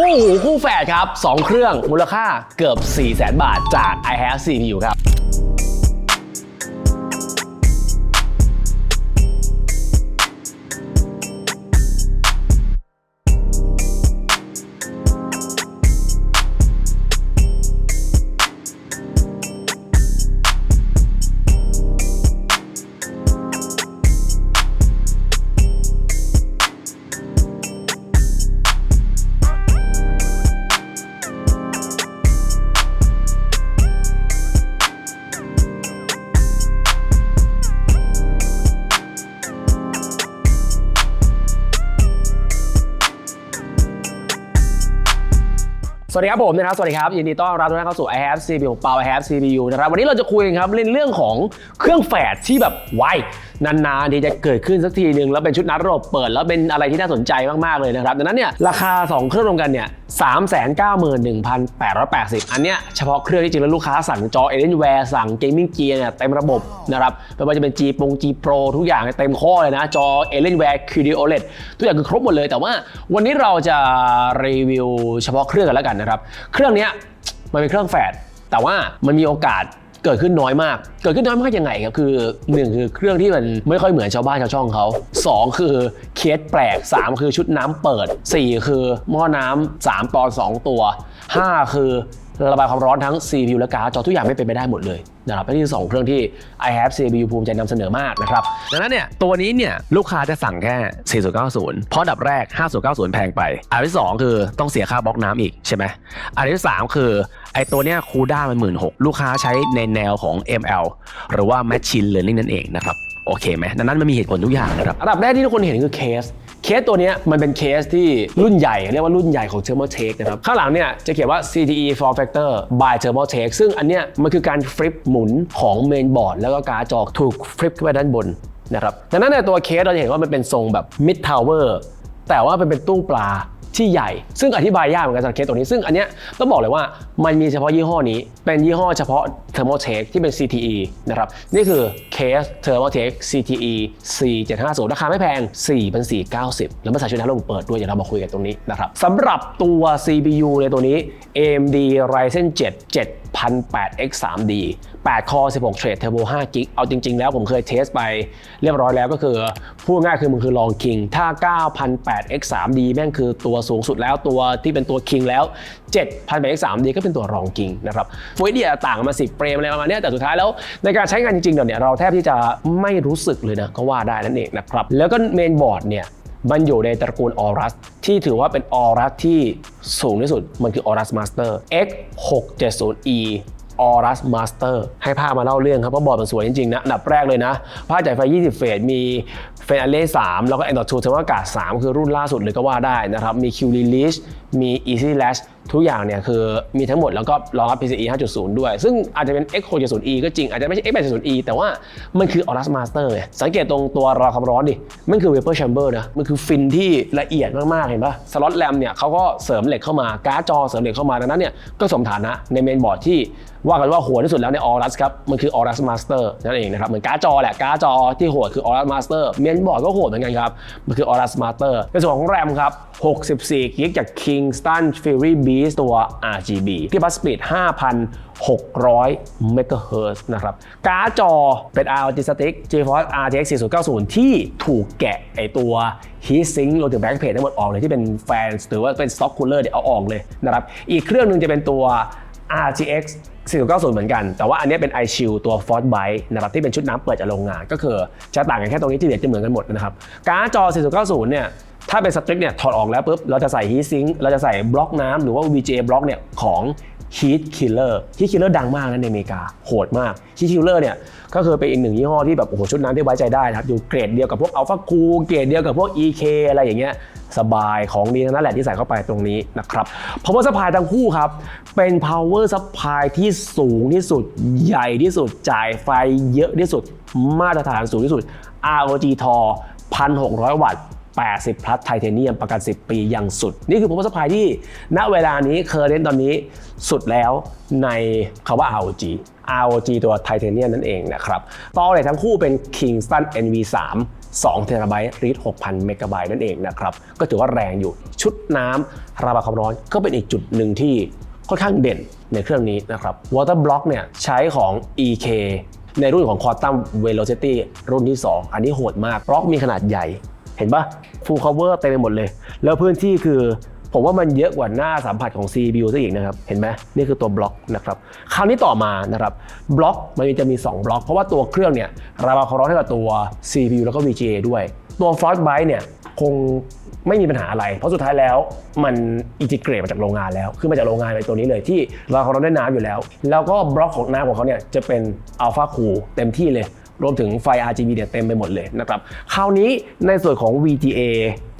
คู่หูคู่แฝดครับ 2 เครื่องมูลค่าเกือบ 4 0 0 0 0 0 บาทจาก i have CPU ครับ วัสดีครับผมนะครับ สวัสดีครับยินดีต้อนรับทุกท่านเข้าสู่ i have CPU ของเปา i have CPU นะครับวันนี้เราจะคุยกันครับเรื่องเรื่องของเครื่องแฝดที่แบบไว นานๆที่จะเกิดขึ้นสักทีหนึ่งแล้วเป็นชุดนัดระบบเปิด แล้วเป็นอะไรที่น่าสนใจมากๆเลยนะครับดังนั้นเนี่ยราคา 2 เครื่องรวมกันเนี่ย391,880อันเนี้ยเฉพาะเครื่องที่จริงแล้วลูกค้าสั่งจอ Alienware สั่ง Gaming Gear เนี่ยเต็มระบบนะครับไม่ว่าจะเป็น G ปง G Pro ทุกอย่างเต็มข้อเลยนะ จอ Alienware QD OLED ทุกอย่างคือครบหมดเลย แต่ว่าวันนี้เราจะรีวิวเฉพาะเครื่องกันแล้วกันนะครับเครื่องเนี้ยมันเป็นเครื่องแฝดแต่ว่ามันมีโอกาส เกิดขึ้นน้อยมาก เกิดขึ้นน้อยมากยังไงครับ คือหนึ่งคือเครื่องที่มันไม่ค่อยเหมือนชาวบ้านชาวช่องเขาสองคือเคสแปลกสามคือชุดน้ำเปิดสี่คือหม้อน้ำสามตอนสองตัวห้าคือ ระบายความร้อนทั้ง CPU และการ์ดจอทุกอย่างไม่เป็นไปได้หมดเลยนะครับและนี่สองเครื่องที่ i have CPU ภูมิใจนำเสนอมากนะครับดังนั้นเนี่ยตัวนี้เนี่ยลูกค้าจะสั่งแค่ 4090 เพราะดับแรก 5090 แพงไป อันที่ 2 คือต้องเสียค่าบล็อกน้ำอีกใช่ไหมอันที่ 3 คือไอตัวเนี้ยคูด้ามันหมื่นหลูกค้าใช้ในแนวของ ML หรือว่า Machine Learning นั่นเองนะครับ โอเคไหมดังนั้นมันมีเหตุผลทุกอย่างนะครับอันดับแรกที่ทุกคนเห็นคือเคสเคสตัวนี้มันเป็นเคสที่รุ่นใหญ่ เรียกว่ารุ่นใหญ่ของ Thermaltake นะครับ ข้างหลังเนี่ยจะเขียนว่า CTE Form Factor by Thermaltake ซึ่งอันเนี้ยมันคือการฟลิปหมุนของเมนบอร์ดแล้วก็การ์ดจอถูกฟลิปขึ้นไปด้านบนนะครับดังนั้นในตัวเคสเราจะเห็นว่ามันเป็นทรงแบบ mid tower แต่ว่ามันเป็นตู้ปลา ที่ใหญ่ ซึ่งอธิบายยากเหมือนกันสำหรับเคสตัวนี้ ซึ่งอันเนี้ยต้องบอกเลยว่ามันมีเฉพาะยี่ห้อนี้ เป็นยี่ห้อเฉพาะ Thermaltake ที่เป็น CTE นะครับนี่คือเคส Thermaltake CTE C750 ราคาไม่แพง 4,490 แล้วมาใส่ชุดนั้นลงเปิดด้วยเดี๋ยวเรามาคุยกันตรงนี้นะครับสำหรับตัว CPU ในตัวนี้ AMD Ryzen 7 7008X 3D 8 คอ 16 เทรดเทอร์โบ5กิก เอาจริง ๆ แล้วผมเคยเทสไปเรียบร้อยแล้วก็คือ พูดง่ายคือมันคือลองคิง ถ้า 9008X 3D แม่งคือตัวสูงสุดแล้วตัวที่เป็นตัวคิงแล้ว 7008X 3D ก็เป็นตัวรองคิงนะครับฟูเดียต่างมา 10 เฟรมอะไรประมาณเนี้ยแต่สุดท้ายแล้วในการใช้งานจริงๆเดี๋ยวเนี่ยเราแทบที่จะไม่รู้สึกเลยนะก็ว่าได้นั่นเองนะครับแล้วก็เมนบอร์ดเนี่ยมันอยู่ในตระกูลออรัสที่ถือว่าเป็นออรัสที่สูงที่สุดมันคือออรัสมาสเตอร์ X 6 7 0 E ออรัสมาสเตอร์ให้ภาพมาเล่าเรื่องครับเพราะบอร์ดมันสวยจริงๆนะอันดับแรกเลยนะภาพจ่ายไฟ 20 เฟสมีเฟนอเล่3แล้วก็แอนดอร์ทูเทอร์มากาศ3คือรุ่นล่าสุดเลยก็ว่าได้นะครับมีคิวลิลิชมีอีซี่แลช ทุกอย่างเนี่ยคือมีทั้งหมดแล้วก็รองรับ PCIe 5.0 ด้วย ซึ่งอาจจะเป็น X 6 0 E ก็จริง อาจจะไม่ใช่ X 8 0 E แต่ว่ามันคือ Aorus Master ไงสังเกตตรงตัวรอความร้อนดิ มันคือ Vapor Chamber นะ มันคือฟินที่ละเอียดมาก ๆ เห็นปะสล็อตแรมเนี่ยเขาก็เสริมเหล็กเข้ามา การ์ดจอเสริมเหล็กเข้ามา ดังนั้นเนี่ยก็สมฐานะในเมนบอร์ดที่ว่ากันว่าโหดที่สุดแล้วใน Aorus ครับ มันคือ Aorus Master นั่นเองนะครับ เหมือนการ์ดจอแหละ การ์ดจอที่โหดคือ Aorus Master เมนบอร์ดก็โหดเหมือนกันครับ มันคือ Aorus Master ในส่วนของแรมครับ 64 กิกจาก Kingston Fury Beast ตัว RGB ที่บัสสปีด 5,600 MHz นะครับ การ์ดจอเป็น ROG Stick GeForce RTX 4090 ที่ถูกแกะไอตัว Heatsink รวมถึง Backplate ทั้งหมดออกเลยที่เป็นแฟนหรือว่าเป็น Stock Cooler เดี๋ยวเอาออกเลยนะครับ อีกเครื่องหนึงจะเป็นตัว RTX 4090 เหมือนกัน แต่ว่าอันนี้เป็น iShield ตัว Force Byte นะครับที่เป็นชุดน้ำเปิดจากโรงงาน ก็คือจะต่างกันแค่ตรงนี้ที่เหลือจะเหมือนกันหมดนะครับ การ์ดจอ 4090 เนี่ย ถ้าเป็นสตริกเนี่ยถอดออกแล้วปุ๊บเราจะใส่ heat sink เราจะใส่บล็อกน้ำหรือว่า VGA บล็อกเนี่ยของ Heat Killer Heat Killer ดังมากนะในอเมริกา โหดมาก Heat Killer เนี่ยก็คือเป็นอีกหนึ่งยี่ห้อที่แบบโอ้โหชุดน้ำที่ไว้ใจได้นะครับอยู่เกรดเดียวกับพวก Alpha Cool เกรดเดียวกับพวก EK อะไรอย่างเงี้ยสบายของดีทั้งนั้นแหละที่ใส่เข้าไปตรงนี้นะครับ Power Supply ทั้งคู่ครับ เป็น Power Supply ที่สูงที่สุดใหญ่ที่สุดจ่ายไฟเยอะที่สุด มาตรฐานสูงที่สุด ROG TOR 1,600 วัตต์ 80 พลัสไทเทเนียมประกัน 10 ปีอย่างสุด นี่คือ power supply ที่ ณเวลานี้เคอร์เรนตอนนี้สุดแล้วในคำว่า ROG ROG ตัวไทเทเนียมนั่นเองนะครับต่อเลยทั้งคู่เป็น Kingston NV3 2เทราไบต์รีด6,000 เมกะไบต์นั่นเองนะครับ ก็ถือว่าแรงอยู่ชุดน้ำระบายความร้อนก็เป็นอีกจุดหนึ่งที่ค่อนข้างเด่นในเครื่องนี้นะครับ Water Block เนี่ยใช้ของ EK ในรุ่นของ Quantum Velocity รุ่นที่ 2 อันนี้โหดมากบล็อกมีขนาดใหญ่ เห็นปะ full cover เต็มไปหมดเลย แล้วพื้นที่คือผมว่ามันเยอะกว่าหน้าสัมผัสของ CPU ซะอีกนะครับ เห็นไหมนี่คือตัวบล็อกนะครับ คราวนี้ต่อมานะครับบล็อกมันจะมี 2 บล็อก เพราะว่าตัวเครื่องเนี่ยระบายคาร้อนให้กับตัว CPU แล้วก็ VGA ด้วย ตัว Frostbite เนี่ยคงไม่มีปัญหาอะไร เพราะสุดท้ายแล้วมันอินทิเกรตมาจากโรงงานแล้วคือมาจากโรงงานในตัวนี้เลยที่เรายความร้อนด้น้ำอยู่แล้ว แล้วก็บล็อกของน้ำของเขาเนี่ยจะเป็น Alpha Cool เต็มที่เลย รวมถึงไฟ RGB เนี่ยเต็มไปหมดเลยนะครับคราวนี้ในส่วนของ VGA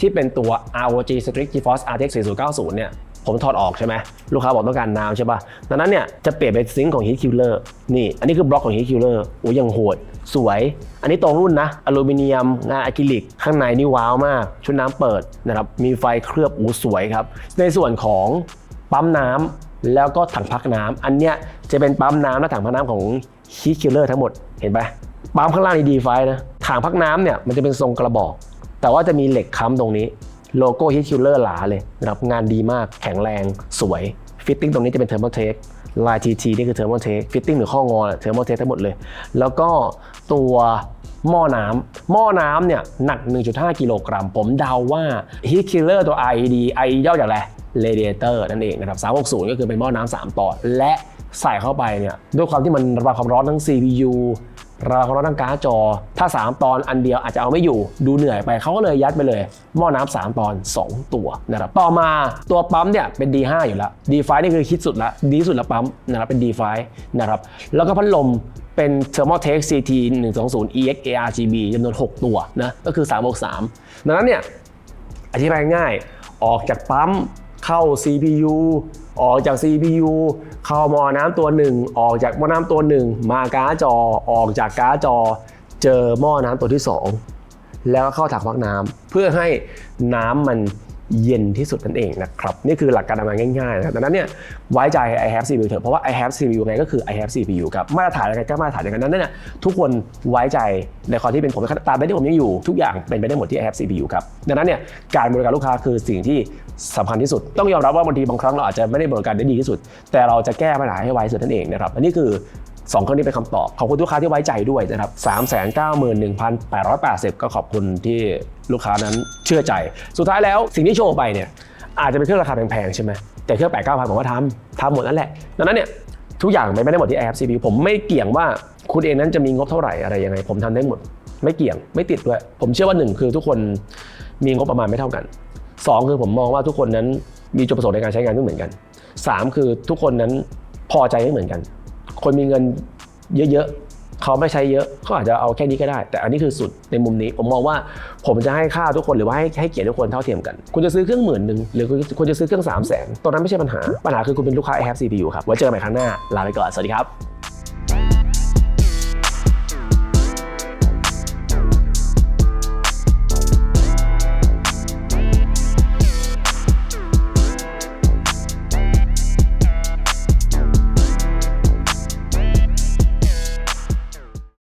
ที่เป็นตัว ROG Strix GeForce RTX 4090 เนี่ยผมถอดออกใช่ไหมลูกค้าบอกต้องการน้ำใช่ป่ะดังนั้นเนี่ยจะเปลี่ยนเป็นซิงค์ของ Heat Killer นี่ อันนี้คือบล็อกของ Heat Killer โอ้ยังโหด สวย อันนี้ตรงรุ่นนะอลูมิเนียมงานอะคริลิก ข้างในนี่ว้าวมาก ชุดน้ำเปิดนะครับมีไฟเคลือบอู้สวยครับ ในส่วนของปั๊มน้ำแล้วก็ถังพักน้ำอันเนี้ยจะเป็นปั๊มน้ำและถังพักน้ำของ Heat Killer ทั้งหมดเห็นไหม ปั๊มข้างล่างนี่ดีไฟนะถังพักน้ำเนี่ยมันจะเป็นทรงกระบอก แต่ว่าจะมีเหล็กค้ำตรงนี้โลโก้ Heat Killer หลาเลยนะครับงานดีมากแข็งแรงสวย ฟิตติ้งตรงนี้จะเป็นเทอร์โมเทคลาย TT นี่คือเทอร์โมเทคฟิตติ้งหรือข้องอเทอร์โมเทคทั้งหมดเลย แล้วก็ตัวหม้อน้ำหม้อน้ำเนี่ยหนัก 1.5 กิโลกรัม ผมเดาว่า Heat Killer ตัว IED I ย่อจากอะไร Radiator นั่นเองนะครับ 360 ก็คือเป็นหม้อน้ำ3ตอนและใส่เข้าไปเนี่ยด้วยความที่มันระบายความร้อนทั้ง CPU รายคามร้อนทั้งการ์ดจอ ถ้า 3 ตอนอันเดียวอาจจะเอาไม่อยู่ ดูเหนื่อยไปเขาก็เลยยัดไปเลย หม้อน้ำ3ตอน 2 ตัวนะครับต่อมาตัวปั๊มเนี่ยเป็น D5 อยู่แล้ว D5 นี่คือคิดสุดละดีสุดละปั๊มนะครับเป็น D5 นะครับแล้วก็พัดลมเป็น Thermaltake CT 120 EX ARGB จำนวน 6 ตัวนะก็คือ3บวก3ดังนั้นเนี่ยอธิบายง่ายออกจากปั๊ม เข้า CPU ออกจาก CPU เข้าหม้อน้ำตัวหนึ่งออกจากหม้อน้ำตัวหนึ่งมาการ์ดจอออกจากการ์ดจอ เจอหม้อน้ำตัวที่ 2 แล้วก็เข้าถังพักน้ำเพื่อให้น้ำมัน เย็นที่สุดนั่นเองนะครับ นี่คือหลักการทำงานง่ายๆนะครับดังนั้นเนี่ยไว้ใจ i have CPU เถอะเพราะว่า i have CPU ไงก็คือ i have CPU ครับมาตรฐานอะไรก็มาตรฐานอย่างนั้นเนี่ยทุกคนไว้ใจในความที่เป็นผมตามไปที่ผมยังอยู่ ทุกอย่างเป็นไปได้หมดที่ i have CPU ครับดังนั้นเนี่ยการบริการลูกค้าคือสิ่งที่สำคัญที่สุด ต้องยอมรับว่าบางทีบางครั้งเราอาจจะไม่ได้บริการได้ดีที่สุด แต่เราจะแก้ปัญหาให้ไวที่สุดนั่นเองนะครับอันนี้คือ สองเครื่องนี้เป็นคำตอบขอบคุณลูกค้าที่ไว้ใจด้วยนะครับ391,880 ก็ขอบคุณที่ลูกค้านั้นเชื่อใจ สุดท้ายแล้วสิ่งที่โชว์ไปเนี่ยอาจจะเป็นเครื่องราคาแพงๆใช่ไหมแต่เครื่อง8 9 0 0 0ผมว่าทำทำหมดนั่นแหละดังนั้นเนี่ยทุกอย่างเป็นไม่ได้หมดที่ App CPU ผมไม่เกี่ยงว่าคุณเองนั้นจะมีงบเท่าไหร่อะไรยังไง ผมทำได้หมด ไม่เกี่ยงไม่ติดด้วย ผมเชื่อว่าหนึ่งคือทุกคนมีงบประมาณไม่เท่ากันสองคือผมมองว่าทุกคนนั้นมีจุดประสงค์ในการใช้งานไม่เหมือนกันสามคือทุกคนนั้นพอใจไม่เหมือนกัน คนมีเงินเยอะๆเขาไม่ใช้เยอะเขาอาจจะเอาแค่นี้ก็ได้ แต่อันนี้คือสุดในมุมนี้ ผมมองว่าผมจะให้ค่าทุกคนหรือว่าให้ให้เกียรติทุกคนเท่าเทียมกัน คุณจะซื้อเครื่องหมื่นหนึ่งหรือคุณจะซื้อเครื่อง3 0 0 0 0นตรงนั้นไม่ใช่ปัญหา ปัญหาคือคุณเป็นลูกค้า i have CPU ครับไว้เจอกันใหม่ครั้งหน้าลาไปก่อนสวัสดีครับ